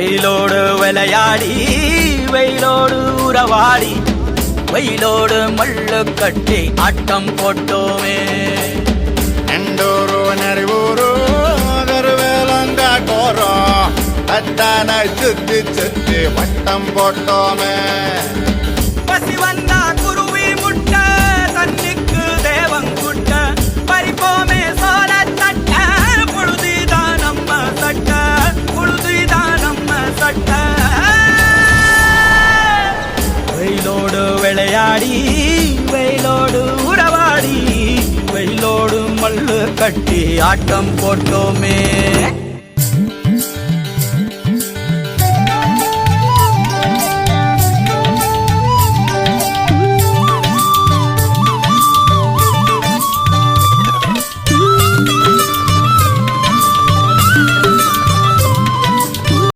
வெயிலோடு விளையாடி வெயிலோடு உறவாடி வெயிலோடு மல்லு கட்டி ஆட்டம் போட்டோமே. நண்டோரோ நரிவோரோ வேலங்கா கோரோ அத்தான சுத்தி சுத்தி வட்டம் போட்டோமே. மல்லு கட்டி ஆட்டம் போட்டோமே.